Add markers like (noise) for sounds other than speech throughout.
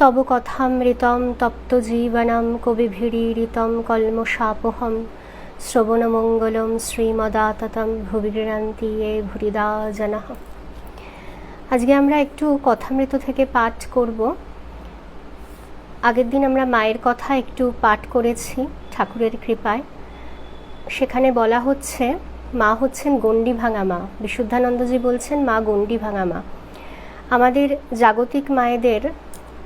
তব কথামৃতম তপ্ত জীবনম কবিভিড়ীড়িতম কল্মষাপহম শ্রবণমঙ্গলম শ্রীমদাততম ভুবিগৃণন্তি এ ভুরিদা জনঃ আজকে আমরা একটু কথামৃত থেকে পাঠ করব। আগের দিন আমরা মায়ের কথা একটু পাঠ করেছি ঠাকুরের কৃপায়। সেখানে বলা হচ্ছে, মা হচ্ছেন গণ্ডি ভাঙা মা। বিশুদ্ধানন্দজি বলছেন, মা গণ্ডি ভাঙা মা। আমাদের জাগতিক মায়েদের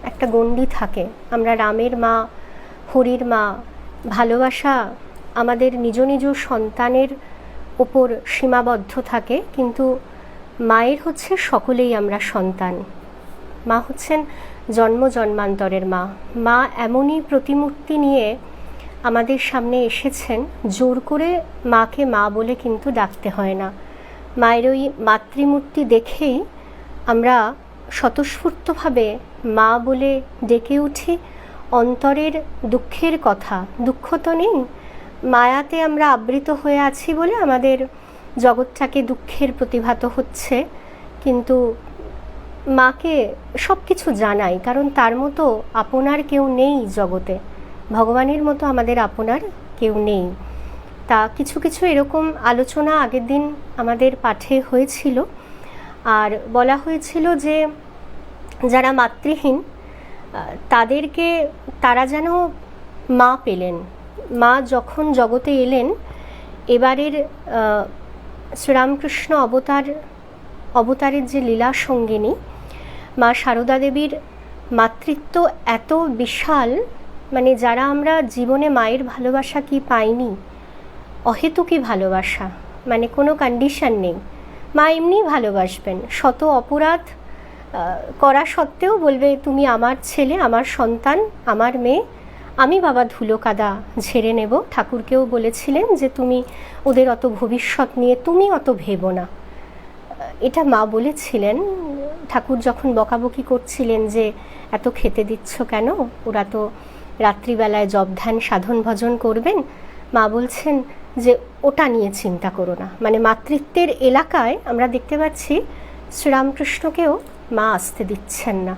একটা গণ্ডি থাকে। আমরা রামের মা, হরির মা, ভালোবাসা আমাদের নিজ নিজ সন্তানের ওপর সীমাবদ্ধ থাকে, কিন্তু মায়ের হচ্ছে সকলেই আমরা সন্তান। মা হচ্ছেন জন্ম জন্মান্তরের মা। মা এমনই প্রতিমূর্তি নিয়ে আমাদের সামনে এসেছেন, জোর করে মাকে মা বলে কিন্তু ডাকতে হয় না। মায়ের ওই মাতৃমূর্তি দেখেই আমরা স্বতঃস্ফূর্তভাবে মা বলে ডেকে উঠি, অন্তরের দুঃখের কথা। দুঃখ তো নেই। মায়াতে আমরা আবৃত হয়ে আছি বলে আমাদের জগৎটাকে দুঃখের প্রতিভাত হচ্ছে। কিন্তু মাকে সব কিছু জানাই, কারণ তার মতো আপনার কেউ নেই জগতে। ভগবানের মতো আমাদের আপনার কেউ নেই। তা কিছু কিছু এরকম আলোচনা আগের দিন আমাদের পাঠে হয়েছিল। আর বলা হয়েছিল যে যারা মাতৃহীন তাদেরকে তারা যেন মা পেলেন। মা যখন জগতে এলেন, এবারের শ্রীরামকৃষ্ণ অবতার, অবতারের যে লীলা সঙ্গিনী, মা সারদা দেবীর মাতৃত্ব এত বিশাল মানে যারা আমরা জীবনে মায়ের ভালোবাসা কি পাইনি অহেতুকি ভালোবাসা মানে কোনো কন্ডিশন নেই। মা এমনি ভালোবাসবেন, শত অপরাধ করা সত্ত্বেও বলবে, তুমি আমার ছেলে, আমার সন্তান, আমার মেয়ে। আমি বাবা ধুলো কাদা ঝেড়ে নেব। ঠাকুরকেও বলেছিলেন যে, তুমি ওদের অত ভবিষ্যৎ নিয়ে, তুমি অত ভেবো না। এটা মা বলেছিলেন। ঠাকুর যখন বকাবকি করছিলেন যে, এত খেতে দিচ্ছ কেন? ওরা তো রাত্রিবেলায় জব ধ্যান সাধন ভজন করবেন। মা বলছেন যে, ওটা নিয়ে চিন্তা করো না। মানে মাতৃত্বের এলাকায় আমরা দেখতে পাচ্ছি শ্রীরামকৃষ্ণকেও মা আসতে দিচ্ছেন না।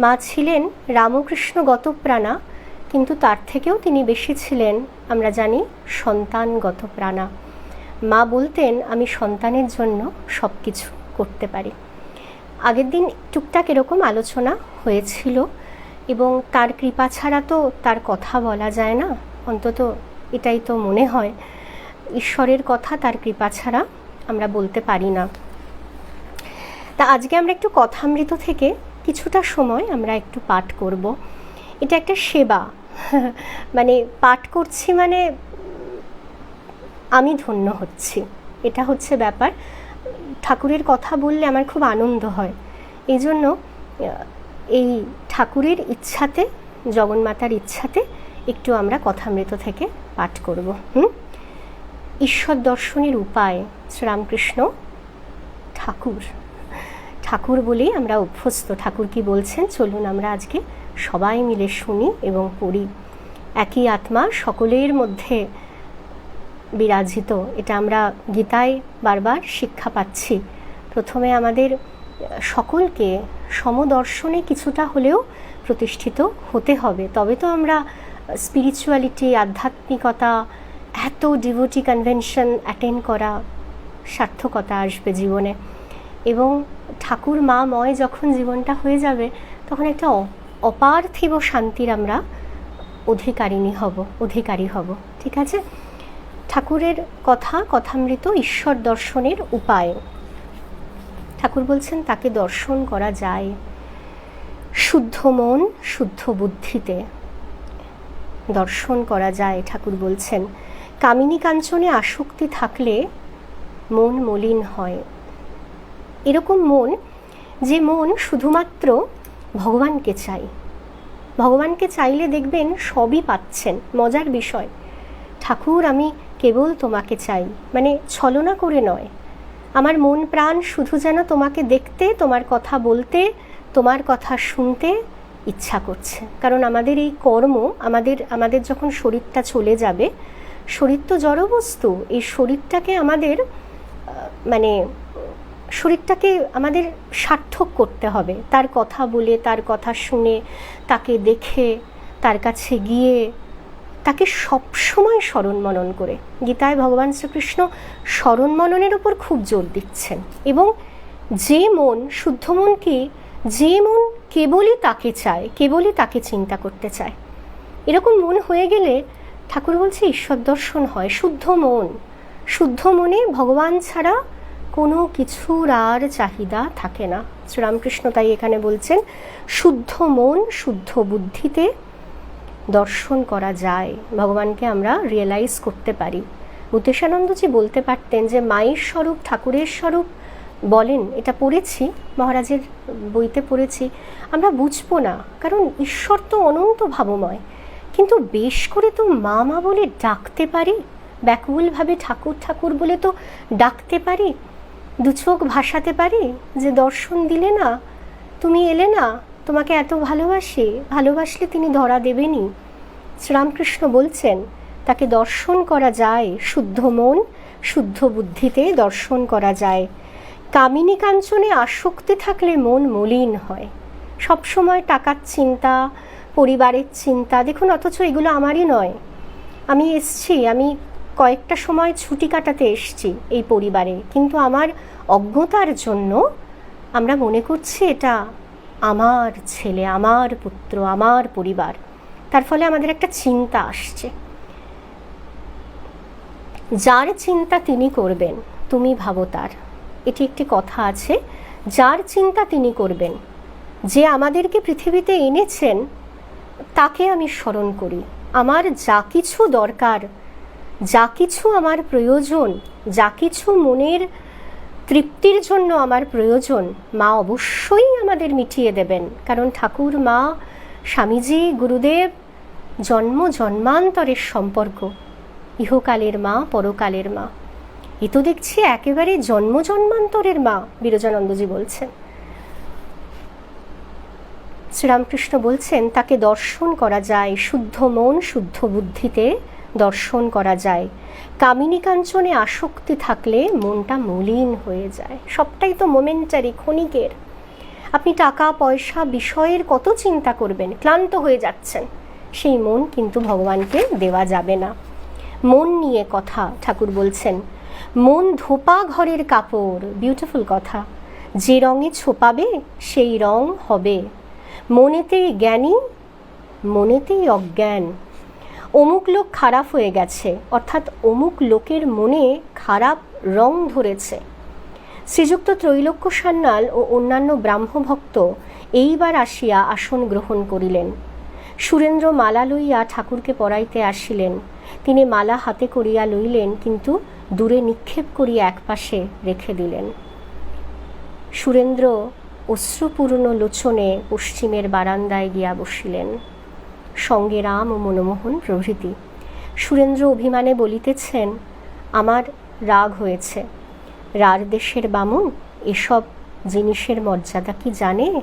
মা ছিলেন রামকৃষ্ণ গতপ্রাণা, কিন্তু তার থেকেও তিনি বেশি ছিলেন, আমরা জানি সন্তানগত প্রাণা মা বলতেন, আমি সন্তানের জন্য সব কিছু করতে পারি। আগের দিন টুকটাক এরকম আলোচনা হয়েছিল, এবং তার কৃপা ছাড়া তো তার কথা বলা যায় না। অন্তত এটাই তো মনে হয়। ঈশ্বরের কথা তার কৃপা ছাড়া আমরা বলতে পারি না। তা আজকে আমরা একটু কথামৃত থেকে কিছুটা সময় আমরা একটু পাঠ করব। এটা একটা সেবা। (laughs) মানে পাঠ করছি মানে আমি ধন্য হচ্ছি। এটা হচ্ছে ব্যাপার। ঠাকুরের কথা বললে আমার খুব আনন্দ হয়। এই জন্য এই ঠাকুরের ইচ্ছাতে, জগন্মাতার ইচ্ছাতে একটু আমরা কথামৃত থেকে পাঠ করব। হুম? ঈশ্বর দর্শনের উপায়, শ্রীরামকৃষ্ণ ঠাকুর। ঠাকুর বলেই আমরা অভ্যস্ত। ঠাকুর কি বলছেন? চলুন আমরা আজকে সবাই মিলে শুনি এবং পড়ি। একই আত্মা সকলের মধ্যে বিরাজিত। এটা আমরা গীতায় বারবার শিক্ষা পাচ্ছি। প্রথমে আমাদের সকলকে সমদর্শনে কিছুটা হলেও প্রতিষ্ঠিত হতে হবে। তবে তো আমরা স্পিরিচুয়ালিটি আধ্যাত্মিকতা, এত ডিভোটি কনভেনশন অ্যাটেন্ড করা সার্থকতা আসবে জীবনে। এবং ঠাকুর মা ময় যখন জীবনটা হয়ে যাবে, তখন একটা অপার্থিব শান্তির আমরা অধিকারিণী হব, অধিকারী হব, ঠিক আছে? ঠাকুরের কথা, কথামৃত ঈশ্বর দর্শনের উপায়। ঠাকুর বলছেন, তাকে দর্শন করা যায় শুদ্ধ মন, শুদ্ধ বুদ্ধিতে। দর্শন করা যায়, ঠাকুর বলছেন। কামিনী কাঞ্চনে আসক্তি থাকলে মন মলিন হয়। এরকম মন যে মন শুধুমাত্র ভগবানকে চাই ভগবানকে চাইলে দেখবেন সবই পাচ্ছেন, মজার বিষয়। ঠাকুর, আমি কেবল তোমাকে চাই। মানে ছলনা করে নয়। আমার মন প্রাণ শুধু যেন তোমাকে দেখতে, তোমার কথা বলতে, তোমার কথা শুনতে ইচ্ছা করছে। কারণ আমাদের এই কর্ম, আমাদের আমাদের যখন শরীরটা চলে যাবে, শরীর তো জড়বস্তু, এই শরীরটাকে আমাদের মানে শরীরটাকে আমাদের সার্থক করতে হবে। তার কথা বলে, তার কথা শুনে, তাকে দেখে, তার কাছে গিয়ে, তাকে সবসময় স্মরণ মনন করে। গীতায় ভগবান শ্রীকৃষ্ণ স্মরণ মননের উপর খুব জোর দিচ্ছেন এবং যে মন, শুদ্ধ মন কি? যে মন কেবলই তাকে চায়, কেবলই তাকে চিন্তা করতে চায়। এরকম মন হয়ে গেলে ঠাকুর বলছে, ঈশ্বর দর্শন হয়। শুদ্ধ মন, শুদ্ধ মনে ভগবান ছাড়া কোনো কিছুর আর চাহিদা থাকে না। শ্রীরামকৃষ্ণ তাই এখানে বলছেন, শুদ্ধ মন, শুদ্ধ বুদ্ধিতে দর্শন করা যায়। ভগবানকে আমরা রিয়েলাইজ করতে পারি। উদ্দেশানন্দজি বলতে পারতেন যে, মায়ের স্বরূপ, ঠাকুরের স্বরূপ বলেন। এটা পড়েছি, মহারাজের বইতে পড়েছি। আমরা বুঝব না, কারণ ঈশ্বর তো অনন্ত ভাবময়। কিন্তু বেশ করে তো মা মা বলে ডাকতে পারি? ব্যাকুলভাবে ঠাকুর ঠাকুর বলে তো ডাকতে পারি? দু চোখ ভাসাতে পারি যে দর্শন দিলে না, তুমি এলে না, তোমাকে এত ভালোবাসি, ভালোবাসলে তিনি ধরা দেবেনি শ্রীরামকৃষ্ণ বলছেন, তাকে দর্শন করা যায় শুদ্ধ মন, শুদ্ধ বুদ্ধিতে দর্শন করা যায়। কামিনী কাঞ্চনে আসক্তি থাকলে মন মলিন হয়। সবসময় টাকার চিন্তা, পরিবারের চিন্তা, দেখুন অথচ এগুলো আমারই নয়। আমি এসছি, আমি কয়েকটা সময় ছুটি কাটাতে এসছি এই পরিবারে। কিন্তু আমার অজ্ঞতার জন্য আমরা মনে করছি এটা আমার ছেলে, আমার পুত্র, আমার পরিবার। তার ফলে আমাদের একটা চিন্তা আসছে। যার চিন্তা তিনি করবেন, তুমি ভাবো তার। এটি একটি কথা আছে, যার চিন্তা তিনি করবেন, যে আমাদেরকে পৃথিবীতে এনেছেন, তাকে আমি স্মরণ করি। আমার যা কিছু দরকার যা কিছু আমার প্রয়োজন, যা কিছু মনের তৃপ্তির জন্য আমার প্রয়োজন, মা অবশ্যই আমাদের মিটিয়ে দেবেন। কারণ ঠাকুর, মা, স্বামীজি, গুরুদেব, জন্ম, জন্মান্তরের সম্পর্ক। ইহকালের মা, পরকালের মা। এ তো দেখছি একেবারে জন্ম, জন্মান্তরের মা, বিরজানন্দজি বলছেন। শ্রীরামকৃষ্ণ বলছেন, তাকে দর্শন করা যায় শুদ্ধ মন, শুদ্ধ বুদ্ধিতে। দর্শন করা যায়। কামিনী কাঞ্চনে আসক্তি থাকলে মনটা মলিন হয়ে যায়। সবটাই তো মোমেন্টারি ক্ষণিকের। আপনি টাকা, পয়সা, বিষয়ের কত চিন্তা করবেন? ক্লান্ত হয়ে যাচ্ছেন। সেই মন কিন্তু ভগবানকে দেওয়া যাবে না। মন নিয়ে কথা ঠাকুর বলছেন, মন ধোপা ঘরের কাপড়। বিউটিফুল কথা। যে রঙে ছোপাবে, সেই রং হবে। মনেতেই জ্ঞানী, মনেতেই অজ্ঞান। অমুক লোক খারাপ হয়ে গেছে, অর্থাৎ অমুক লোকের মনে খারাপ রং ধরেছে। শ্রীযুক্ত ত্রৈলোক্য সান্যাল ও অন্যান্য ব্রাহ্মভক্ত এইবার আসিয়া আসন গ্রহণ করিলেন। সুরেন্দ্র মালা লইয়া ঠাকুরকে পড়াইতে আসিলেন। তিনি মালা হাতে করিয়া লইলেন, কিন্তু দূরে নিক্ষেপ করিয়া একপাশে রেখে দিলেন। সুরেন্দ্র অশ্রুপূর্ণ লোচনে পশ্চিমের বারান্দায় গিয়া বসিলেন। সঙ্গে রাম ও মনমোহন প্রভৃতি। সুরেন্দ্র অভিমানে বলিতেছেন, আমার রাগ হয়েছে। রার দেশের বামুন এসব জিনিসের মর্যাদা কি জানে?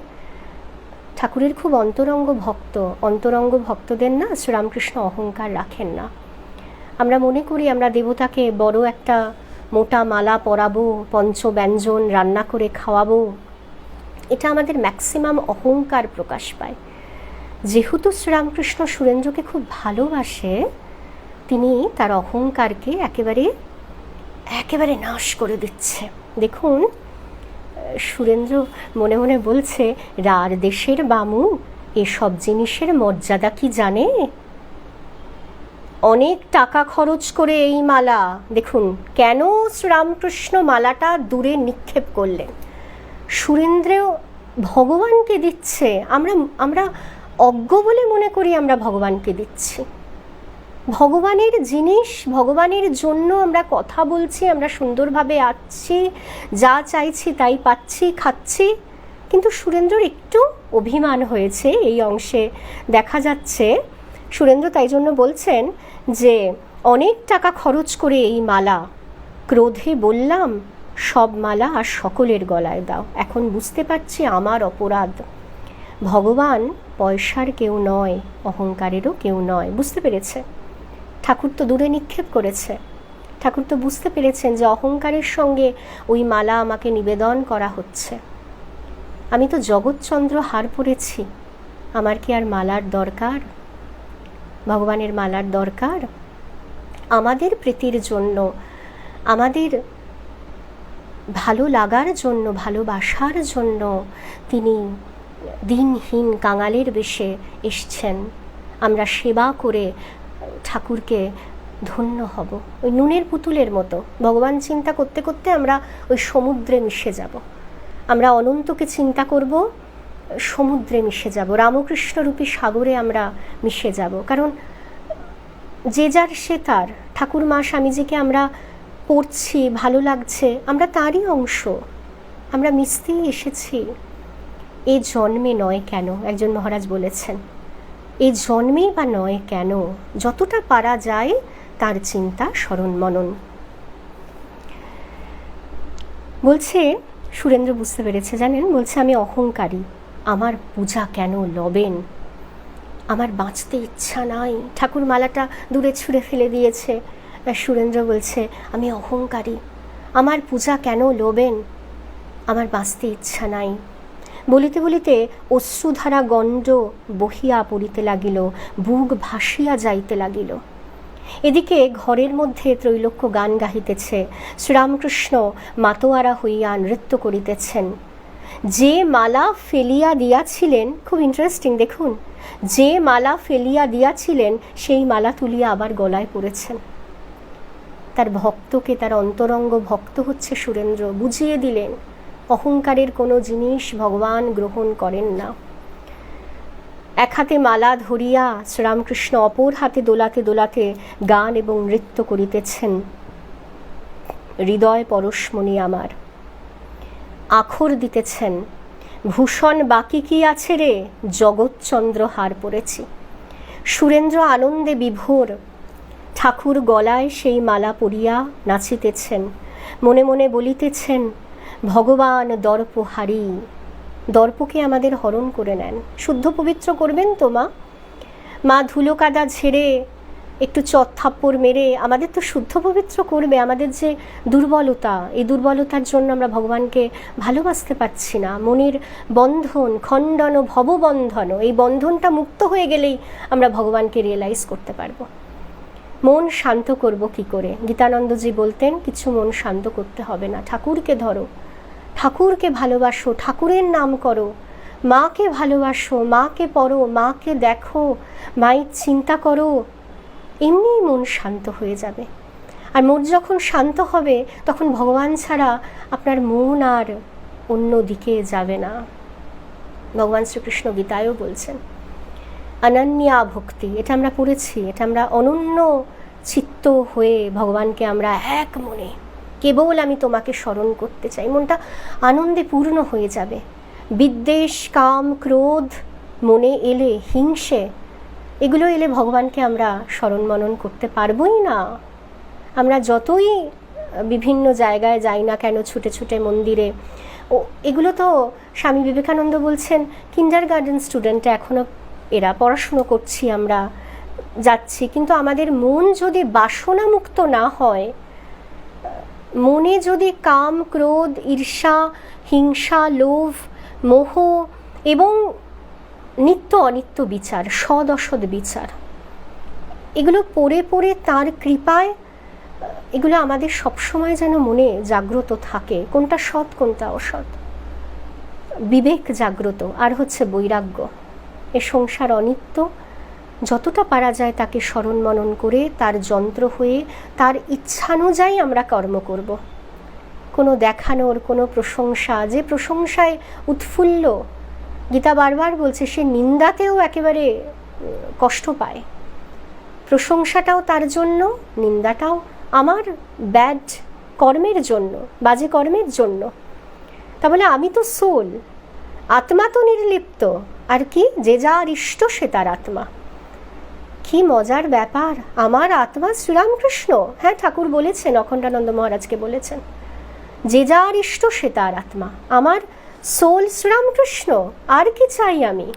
ঠাকুরের খুব অন্তরঙ্গ ভক্ত, অন্তরঙ্গ ভক্তদের না শ্রীরামকৃষ্ণ অহংকার রাখেন না। আমরা মনে করি আমরা দেবতাকে বড় একটা মোটা মালা পরাবো, পঞ্চব্যঞ্জন রান্না করে খাওয়াবো। এটা আমাদের ম্যাক্সিমাম অহংকার প্রকাশ পায়। যেহেতু শ্রীরামকৃষ্ণ সুরেন্দ্রকে খুব ভালোবাসে, তিনি তার অহংকারকে একেবারে একেবারে নাশ করে দিচ্ছে। দেখুন সুরেন্দ্র মনে মনে বলছে, রার দেশের বামু, এসব জিনিসের মর্যাদা কি জানে? অনেক টাকা খরচ করে এই মালা। দেখুন, কেন শ্রীরামকৃষ্ণ মালাটা দূরে নিক্ষেপ করলেন? সুরেন্দ্রেও ভগবানকে দিচ্ছে। আমরা আমরা অজ্ঞ বলে মনে করি আমরা ভগবানকে দিচ্ছি। ভগবানের জিনিস, ভগবানের জন্য আমরা কথা বলছি, আমরা সুন্দরভাবে আছি যা চাইছি তাই পাচ্ছি, খাচ্ছি। কিন্তু সুরেন্দ্রর একটু অভিমান হয়েছে এই অংশে। দেখা যাচ্ছে, সুরেন্দ্র তাই জন্য বলছেন যে, অনেক টাকা খরচ করে এই মালা। ক্রোধে বললাম, সব মালা আর সকলের গলায় দাও। এখন বুঝতে পারছি আমার অপরাধ। ভগবান পয়সার কেউ নয়, অহংকারেরও কেউ নয়। বুঝতে পেরেছে? ঠাকুর তো দূরে নিক্ষেপ করেছে। ঠাকুর তো বুঝতে পেরেছেন যে অহংকারের সঙ্গে ওই মালা আমাকে নিবেদন করা হচ্ছে। আমি তো জগৎচন্দ্র হার পড়েছি আমার কি আর মালার দরকার? ভগবানের মালার দরকার? আমাদের প্রীতির জন্য, আমাদের ভালো লাগার জন্য, ভালোবাসার জন্য তিনি দিনহীন কাঙালের বেশে এসছেন। আমরা সেবা করে ঠাকুরকে ধন্য হব। ওই নুনের পুতুলের মতো। ভগবান চিন্তা করতে করতে আমরা ওই সমুদ্রে মিশে যাব। আমরা অনন্তকে চিন্তা করব, সমুদ্রে মিশে যাব। রামকৃষ্ণরূপী সাগরে আমরা মিশে যাব। কারণ যে যার সে তার। ঠাকুর মা স্বামীজিকে আমরা পড়ছি, ভালো লাগছে, আমরা তারই অংশ। আমরা মিশতেই এসেছি। এ জন্মে নয় কেন? একজন মহারাজ বলেছেন এ জন্মেই বা নয় কেন? যতটা পারা যায় তার চিন্তা স্মরণ মনন বলছে, সুরেন্দ্র বুঝতে পেরেছে, জানেন? বলছে, আমি অহংকারী। আমার পূজা কেন লবেন? আমার বাঁচতে ইচ্ছা নাই। ঠাকুর মালাটা দূরে ছুঁড়ে ফেলে দিয়েছে। সুরেন্দ্র বলছে, আমি অহংকারী। আমার পূজা কেন লোবেন? আমার বাঁচতে ইচ্ছা নাই। বলিতে বলিতে অশ্রুধারা গণ্ড বহিয়া পড়িতে লাগিল, বুক ভাসিয়া যাইতে লাগিল। এদিকে ঘরের মধ্যে ত্রৈলোক্য গান গাহিতেছে, শ্রীরামকৃষ্ণ মাতোয়ারা হইয়া নৃত্য করিতেছেন। যে মালা ফেলিয়া দিয়াছিলেন, খুব ইন্টারেস্টিং দেখুন, যে মালা ফেলিয়া দিয়াছিলেন, সেই মালা তুলিয়া আবার গলায় পড়েছেন। তার ভক্তকে, তার অন্তরঙ্গ ভক্ত হচ্ছে সুরেন্দ্র, বুঝিয়ে দিলেন অহংকারের কোনো জিনিস ভগবান গ্রহণ করেন না। এক হাতে মালা ধরিয়া শ্রীরামকৃষ্ণ অপর হাতে দোলাতে দোলাতে গান এবং নৃত্য করিতেছেন। হৃদয় পরশমণি আমার, আখর দিতেছেন। ভূষণ বাকি কি আছে রে? জগৎচন্দ্র হার পড়েছি সুরেন্দ্র আনন্দে বিভোর, ঠাকুর গলায় সেই মালা পরিয়া নাচিতেছেন। মনে মনে বলিতেছেন ভগবান দর্পহারি দর্পকে আমাদের হরণ করে নেন। শুদ্ধ পবিত্র করবেন তো, মা? মা ধুলো কাদা ঝেড়ে একটু চত্থাপ্পর মেরে আমাদের তো শুদ্ধ পবিত্র করবে, আমাদের যে দুর্বলতা, এই দুর্বলতার জন্য আমরা ভগবানকে ভালোবাসতে পারছি না। মনের বন্ধন, খণ্ডন, ভববন্ধন, এই বন্ধনটা মুক্ত হয়ে গেলেই আমরা ভগবানকে রিয়েলাইজ করতে পারব। মন শান্ত করব কি করে? গীতানন্দজি বলতেন, কিছু মন শান্ত করতে হবে না। ঠাকুরকে ধরো। ঠাকুরকে ভালোবাসো, ঠাকুরের নাম করো। মাকে ভালোবাসো, মাকে পড়ো, মাকে দেখো, মায়ের চিন্তা করো। এমনিই মন শান্ত হয়ে যাবে। আর মন যখন শান্ত হবে, তখন ভগবান ছাড়া আপনার মন আর অন্য দিকে যাবে না। ভগবান শ্রীকৃষ্ণ গীতায়ও বলছেন, অনন্যা ভক্তি। এটা আমরা পড়েছি, এটা আমরা অনন্য চিত্ত হয়ে ভগবানকে আমরা এক মনে কেবল আমি তোমাকে স্মরণ করতে চাই। মনটা আনন্দে পূর্ণ হয়ে যাবে। বিদ্বেষ, কাম, ক্রোধ, মনে এলে, হিংসে, এগুলো এলে ভগবানকে আমরা স্মরণ মনন করতে পারবই না। আমরা যতই বিভিন্ন জায়গায় যাই না কেন, ছুটে ছুটে মন্দিরে, ও, এগুলো তো স্বামী বিবেকানন্দ বলছেন কিন্ডার গার্ডেন স্টুডেন্ট এখনও এরা পড়াশুনো করছি, আমরা যাচ্ছি। কিন্তু আমাদের মন যদি বাসনামুক্ত না হয় মনে যদি কাম, ক্রোধ, ঈর্ষা, হিংসা, লোভ, মোহ এবং নিত্য অনিত্য বিচার, সদ অসদ বিচার, এগুলো পড়ে পড়ে তার কৃপায়, এগুলো আমাদের সবসময় যেন মনে জাগ্রত থাকে। কোনটা সৎ, কোনটা অসৎ? বিবেক জাগ্রত। আর হচ্ছে বৈরাগ্য। এ সংসার অনিত্য যতটা পারা যায় তাকে স্মরণ মনন করে তার যন্ত্র হয়ে তার ইচ্ছানুযায়ী আমরা কর্ম করব। কোনো দেখানোর, কোনো প্রশংসা, যে প্রশংসায় উৎফুল্ল, গীতা বারবার বলছে সে নিন্দাতেও একেবারে কষ্ট পায়। প্রশংসাটাও তার জন্য, নিন্দাটাও আমার ব্যাড কর্মের জন্য, বাজে কর্মের জন্য। তা বলে, আমি তো সোল, আত্মা তো নির্লিপ্ত, আর কি? যে যার ইষ্ট সে তার আত্মা। কি মজার ব্যাপার? আমার আত্মা শ্রীরামকৃষ্ণ। হ্যাঁ ঠাকুর বলেছেন, অখণ্ডানন্দ মহারাজকে বলেছেন। যে যার ইষ্ট, সে তার আত্মা। আমার সোল শ্রীরামকৃষ্ণ, আর কি চাই আমি?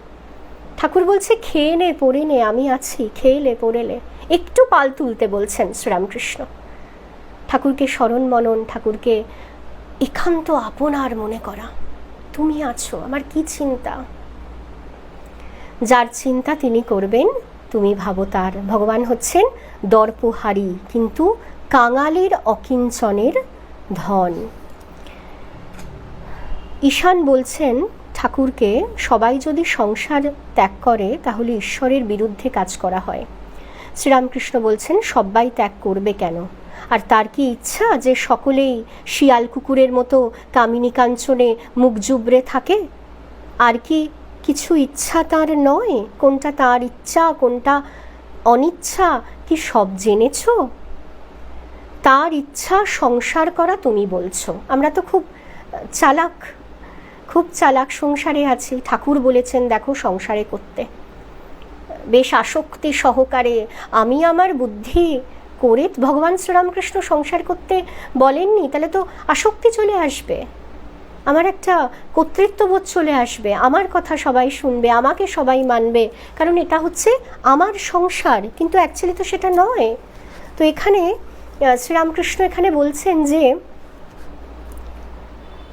ঠাকুর বলছে, খেয়ে নে, পড়ে নে, আমি আছি, খেয়ে পড়েলে একটু পাল তুলতে বলছেন শ্রীরামকৃষ্ণ। ঠাকুরকে স্মরণ মনন, ঠাকুরকে একান্ত আপনার মনে করা। তুমি আছো, আমার কি চিন্তা? যার চিন্তা তিনি করবেন তুমি ভাবো তার। ভগবান হচ্ছেন দর্পহারী, কিন্তু কাঙালের অকিঞ্চনের ধন। ঈশান বলছেন, ঠাকুরকে, সবাই যদি সংসার ত্যাগ করে, তাহলে ঈশ্বরের বিরুদ্ধে কাজ করা হয়। শ্রীরামকৃষ্ণ বলছেন সবাই ত্যাগ করবে কেন? আর তার কি ইচ্ছা যে সকলেই শিয়াল কুকুরের মতো কামিনী কাঞ্চনে মুখ জুবড়ে থাকে? আর কি কিছু ইচ্ছা তার নয়? কোনটা তার ইচ্ছা, কোনটা অনিচ্ছা? কি সব জেনেছ? তার ইচ্ছা সংসার করা তুমি বলছো। আমরা তো খুব চালাক খুব চালাক সংসারে আছি। ঠাকুর বলেছেন, দেখো সংসারে করতে। বেশ আসক্তি সহকারে, আমি আমার বুদ্ধি করে ভগবান শ্রীরামকৃষ্ণ সংসার করতে বলেননি, তাহলে তো আসক্তি চলে আসবে। আমার একটা কর্তৃত্ববোধ চলে আসবে। আমার কথা সবাই শুনবে, আমাকে সবাই মানবে। কারণ এটা হচ্ছে আমার সংসার, কিন্তু অ্যাকচুয়ালি তো সেটা নয়। তো এখানে শ্রীরামকৃষ্ণ এখানে বলছেন যে,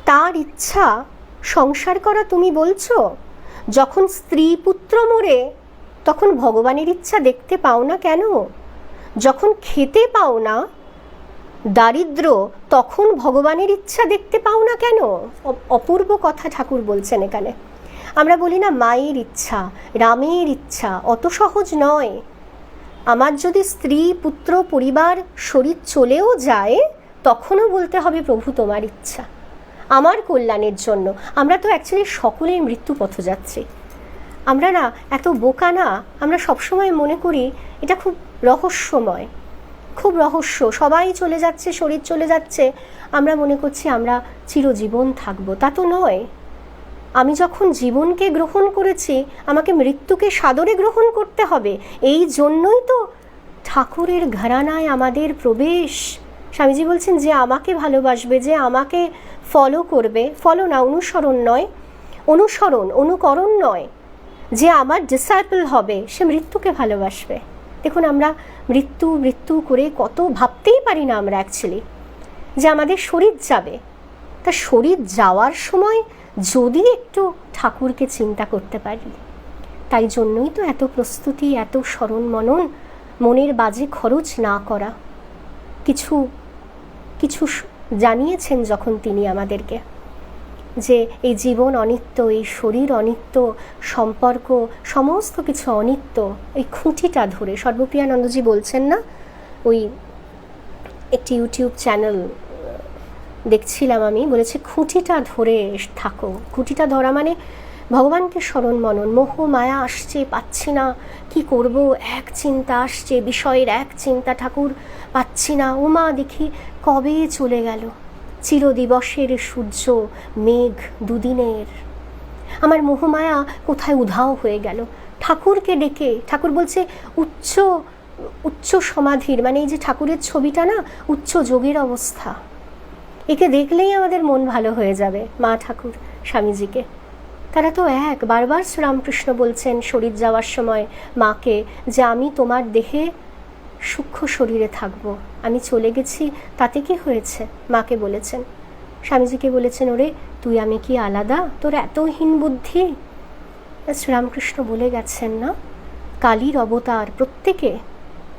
তার ইচ্ছা সংসার করা তুমি বলছো? যখন স্ত্রী পুত্র মরে, তখন ভগবানের ইচ্ছা দেখতে পাও না কেন? যখন খেতে পাও না দারিদ্র তখন ভগবানের ইচ্ছা দেখতে পাও না কেন? অপূর্ব কথা ঠাকুর বলছেন এখানে। আমরা বলি না, মায়ের ইচ্ছা, রামের ইচ্ছা, অত সহজ নয়। আমার যদি স্ত্রী, পুত্র, পরিবার, শরীর চলেও যায়, তখনও বলতে হবে, প্রভু, তোমার ইচ্ছা। আমার কল্যাণের জন্য। আমরা তো অ্যাকচুয়ালি সকলেই মৃত্যু পথ যাচ্ছি আমরা না, এত বোকা না, আমরা সবসময় মনে করি, এটা খুব রহস্যময়। খুব রহস্য। সবাই চলে যাচ্ছে, শরীর চলে যাচ্ছে। আমরা মনে করছি আমরা চিরজীবন থাকব। তা তো নয়। আমি যখন জীবনকে গ্রহণ করেছি, আমাকে মৃত্যুকে সাদরে গ্রহণ করতে হবে। এই জন্যই তো ঠাকুরের ঘরানায় আমাদের প্রবেশ। স্বামীজি বলছেন, যে আমাকে ভালোবাসবে, যে আমাকে ফলো করবে। ফলো না, অনুসরণ নয়, অনুসরণ, অনুকরণ নয়। যে আমার ডিসাইপল হবে, সে মৃত্যুকে ভালোবাসবে। দেখুন, আমরা মৃত্যু মৃত্যু করে কত ভাবতেই পারি না আমরা অ্যাকচুয়ালি যে আমাদের শরীর যাবে। তা শরীর যাওয়ার সময় যদি একটু ঠাকুরকে চিন্তা করতে পারি, তাই জন্যই তো এত প্রস্তুতি, এত স্মরণ মনন, মনের বাজে খরচ না করা। কিছু কিছু জানিয়েছেন যখন তিনি আমাদেরকে। যে এই জীবন অনিত্য, এই শরীর অনিত্য, সম্পর্ক, সমস্ত কিছু অনিত্য, এই খুঁটিটা ধরে। সর্বপ্রিয়ানন্দজি বলছেন না, ওই একটি ইউটিউব চ্যানেল দেখছিলাম আমি, বলেছে খুঁটিটা ধরে থাকো। খুঁটিটা ধরা মানে ভগবানকে স্মরণ মনন। মোহ, মায়া আসছে, পাচ্ছি না, কি করব? এক চিন্তা আসছে, বিষয়ের এক চিন্তা ঠাকুর, পাচ্ছি না। উমা দেখি কবে চলে গেল? চিরদিবসের সূর্য, মেঘ দুদিনের। আমার মোহমায়া কোথায় উধাও হয়ে গেল? ঠাকুরকে ডেকে, ঠাকুর বলছে, উচ্চ উচ্চ সমাধির মানে এই যে ঠাকুরের ছবিটা না, উচ্চ যোগের অবস্থা। একে দেখলেই আমাদের মন ভালো হয়ে যাবে, মা ঠাকুর, স্বামীজিকে। তারা তো এক, বারবার শ্রীরামকৃষ্ণ বলছেন, শরীর যাওয়ার সময়, মাকে, যে আমি তোমার দেহে সূক্ষ্ম শরীরে থাকব। আমি চলে গেছি, তাতে কি হয়েছে? মাকে বলেছেন। স্বামীজিকে বলেছেন, ওরে, তুই আমি কি আলাদা? তোর এত হীন বুদ্ধি? শ্রীরামকৃষ্ণ বলে গেছেন, না, কালীর অবতার প্রত্যেকে।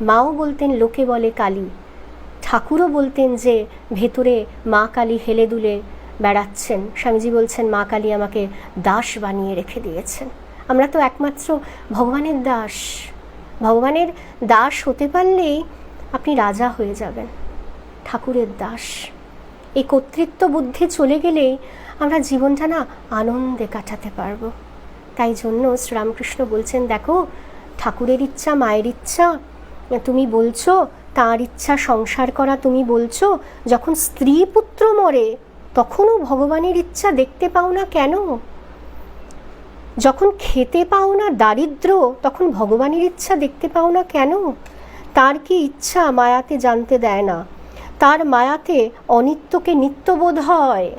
মাও বলতেন, লোকে বলে কালী। ঠাকুরও বলতেন যে, ভেতরে মা কালী হেলে দুলে বেড়াচ্ছেন। স্বামীজি বলছেন, মা কালী আমাকে দাস বানিয়ে রেখে দিয়েছেন। আমরা তো একমাত্র ভগবানের দাস। ভগবানের দাস হতে পারলেই আপনি রাজা হয়ে যাবেন, ঠাকুরের দাস। এই কর্তৃত্ব বুদ্ধি চলে গেলেই আমরা জীবনটা না আনন্দে কাটাতে পারব। তাই জন্য শ্রীরামকৃষ্ণ বলছেন, দেখো, ঠাকুরের ইচ্ছা, মায়ের ইচ্ছা, তুমি বলছো, তার ইচ্ছা, সংসার করা তুমি বলছো, যখন স্ত্রী পুত্র মরে, তখনও ভগবানের ইচ্ছা দেখতে পাও না কেন? যখন খেতে পাও না দারিদ্র, তখন ভগবানের ইচ্ছা দেখতে পাও না কেন? তার কি ইচ্ছা মায়াতে জানতে দেয় না? তার মায়াতে অনিত্যকে নিত্যবোধ হয়।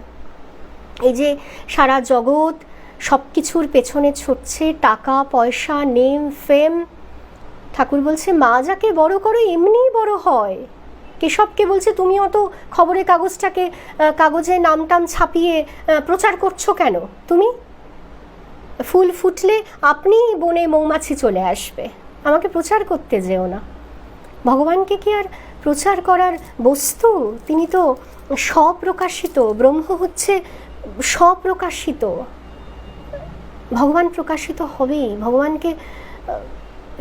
এই যে সারা জগৎ সব কিছুর পেছনে ছুটছে, টাকা, পয়সা, নেম, ফেম। ঠাকুর বলছে, মা যাকে বড় করো, এমনিই বড় হয়। কেশবকে বলছে, তুমি তো খবরের কাগজটাকে কাগজে নাম টাম ছাপিয়ে প্রচার করছ কেন? তুমি? ফুল ফুটলে আপনি বনে মৌমাছি চলে আসবে। আমাকে প্রচার করতে যেও না। ভগবানকে কি আর প্রচার করার বস্তু? তিনি তো স্বপ্রকাশিত, ব্রহ্ম হচ্ছে স্বপ্রকাশিত। ভগবান প্রকাশিত হবেই। ভগবানকে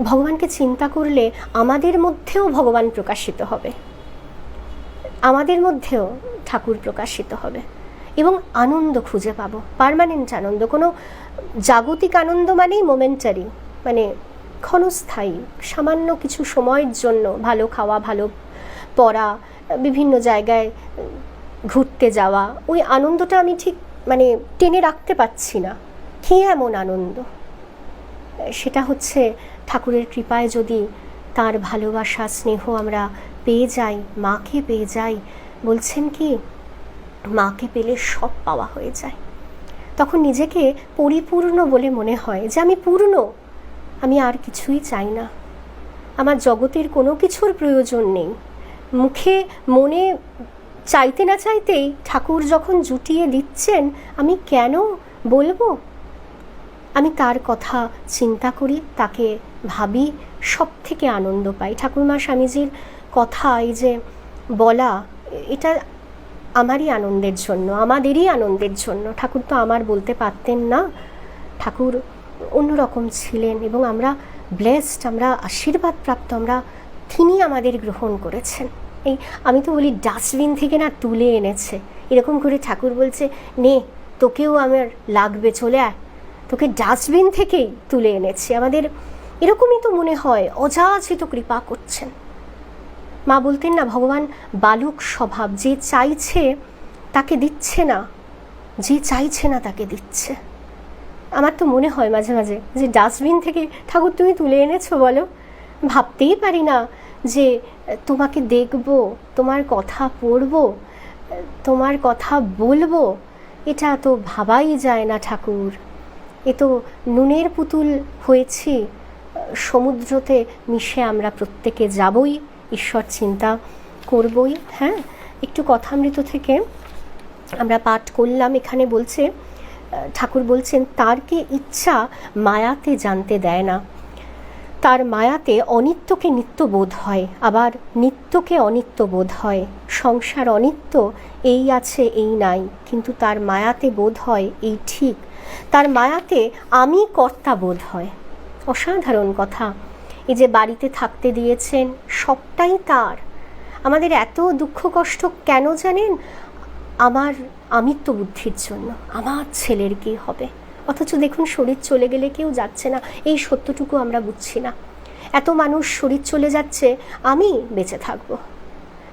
ভগবানকে চিন্তা করলে আমাদের মধ্যেও ভগবান প্রকাশিত হবে। আমাদের মধ্যেও ঠাকুর প্রকাশিত হবে। এবং আনন্দ খুঁজে পাবো পার্মানেন্ট আনন্দ, কোনো জাগতিক আনন্দ মানেই মোমেন্টারি মানে ক্ষণস্থায়ী, সামান্য কিছু সময়ের জন্য ভালো খাওয়া, ভালো পড়া, বিভিন্ন জায়গায় ঘুরতে যাওয়া, ওই আনন্দটা আমি ঠিক মানে টেনে রাখতে পারছি না। কী এমন আনন্দ? সেটা হচ্ছে ঠাকুরের কৃপায় যদি তার ভালোবাসা, স্নেহ আমরা পেয়ে যাই, মাকে পেয়ে যাই, বলছেন কি মাকে পেলে সব পাওয়া হয়ে যায়। তখন নিজেকে পরিপূর্ণ বলে মনে হয় যে, আমি পূর্ণ। আমি আর কিছুই চাই না। আমার জগতের কোনো কিছুর প্রয়োজন নেই। মুখে, মনে, চাইতে না চাইতেই ঠাকুর যখন জুটিয়ে দিচ্ছেন, আমি কেন বলব? আমি তার কথা চিন্তা করি, তাকে ভাবি সব থেকে আনন্দ পাই। ঠাকুরমা স্বামীজির কথা, এই যে বলা, এটা আমারই আনন্দের জন্য, আমাদেরই আনন্দের জন্য। ঠাকুর তো আমার বলতে পারতেন না। ঠাকুর অন্যরকম ছিলেন এবং আমরা ব্লেসড আমরা আশীর্বাদ প্রাপ্ত আমরা তিনি আমাদের গ্রহণ করেছেন। এই আমি তো বলি ডাস্টবিন থেকে না তুলে এনেছে। এরকম করে ঠাকুর বলছে, নে, তোকেও আমার লাগবে, চলে আয়। তোকে ডাস্টবিন থেকেই তুলে এনেছি। আমাদের এরকমই তো মনে হয়, অযাচিত কৃপা করছেন। মা বলতেন, না, ভগবান বালক স্বভাব, যে চাইছে তাকে দিচ্ছে না। যে চাইছে না তাকে দিচ্ছে। আমার তো মনে হয় মাঝে মাঝে যে ডাস্টবিন থেকে, ঠাকুর, তুমি তুলে এনেছো বলো। ভাবতেই পারি না যে তোমাকে দেখব, তোমার কথা পড়ব, তোমার কথা বলব। এটা তো ভাবাই যায় না ঠাকুর। এ তো নুনের পুতুল হয়েছি, সমুদ্রতে মিশে আমরা প্রত্যেকে যাবই। ঈশ্বর চিন্তা করবই হ্যাঁ? একটু কথামৃত থেকে আমরা পাঠ করলাম। এখানে বলছে ঠাকুর বলছেন তার কি ইচ্ছা মায়াতে জানতে দেয় না। তার মায়াতে অনিত্যকে নিত্য বোধ হয়, আবার নিত্যকে অনিত্য বোধ হয়। সংসার অনিত্য, এই আছে, এই নাই। কিন্তু তার মায়াতে বোধ হয়, এই ঠিক। তার মায়াতে আমি কর্তা বোধ হয়। অসাধারণ কথা। এই যে বাড়িতে থাকতে দিয়েছেন, সবটাই তার। আমাদের এত দুঃখ কষ্ট কেন জানেন? আমার আমিত্ব বুদ্ধির জন্য। আমার ছেলের কি হবে? অথচ দেখুন, শরীর চলে গেলে কেউ যাচ্ছে না। এই সত্যটুকু আমরা বুঝছি না। এত মানুষ শরীর চলে যাচ্ছে, আমি বেঁচে থাকব।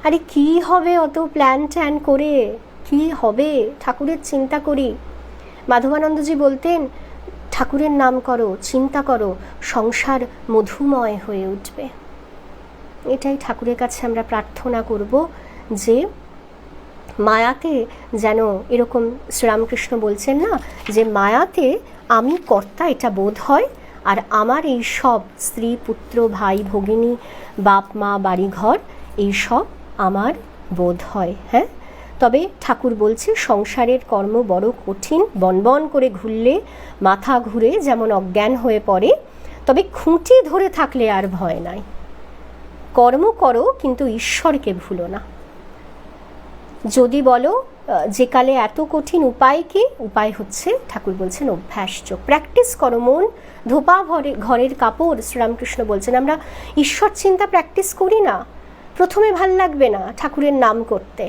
আরে কি হবে অত প্ল্যান ট্যান করে? কি হবে? ঠাকুরের চিন্তা করি। মাধবানন্দজি বলতেন ঠাকুরের নাম করো, চিন্তা করো, সংসার মধুময় হয়ে উঠবে। এটাই ঠাকুরের কাছে আমরা প্রার্থনা করব যে মায়াতে যেন এরকম শ্রীরামকৃষ্ণ বলছেন না, যে মায়াতে আমি কর্তা, এটা বোধ হয়, আর আমার এই সব স্ত্রী, পুত্র, ভাই, ভগিনী, বাপ, মা, বাড়িঘর, এই সব আমার বোধ হয় হ্যাঁ? তবে ঠাকুর বলছে সংসারের কর্ম বড় কঠিন, বনবন করে ঘুরলে মাথা ঘুরে যেমন অজ্ঞান হয়ে পড়ে, তবে খুঁটি ধরে থাকলে আর ভয় নাই। কর্ম করো, কিন্তু ঈশ্বরকে ভুলো না। যদি বলো যে কালে এত কঠিন উপায় কি? উপায় হচ্ছে, ঠাকুর বলছেন অভ্যাস্য প্র্যাকটিস করো মন, ধোপা ঘরে ঘরের কাপড়, শ্রীরামকৃষ্ণ বলছেন, আমরা ঈশ্বর চিন্তা প্র্যাকটিস করি না। প্রথমে ভালো লাগবে না ঠাকুরের নাম করতে।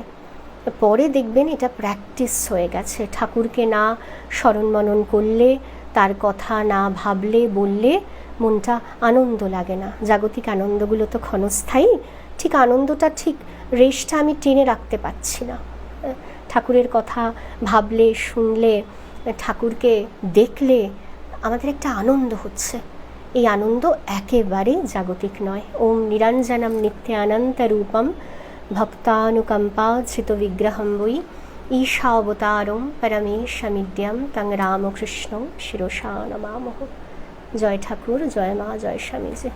পরে দেখবেন এটা প্র্যাকটিস হয়ে গেছে। ঠাকুরকে না স্মরণ মনন করলে, তার কথা না ভাবলে, বললে মনটা আনন্দ লাগে না। জাগতিক আনন্দগুলো তো ক্ষণস্থায়ী। ঠিক আনন্দটা, ঠিক রেশটা আমি টেনে রাখতে পারছি না। ঠাকুরের কথা ভাবলে, শুনলে, ঠাকুরকে দেখলে আমাদের একটা আনন্দ হচ্ছে। এই আনন্দ একেবারে জাগতিক নয়। ওম নিরঞ্জনম নিত্য অনন্ত রূপম ভক্তানুকম্পাধৃত বিগ্রহম বই ঈশাবতারম পরমেশমিদ্যম তং রামকৃষ্ণ শিরসা নমামহ জয় ঠাকুর জয় মা জয় স্বামীজি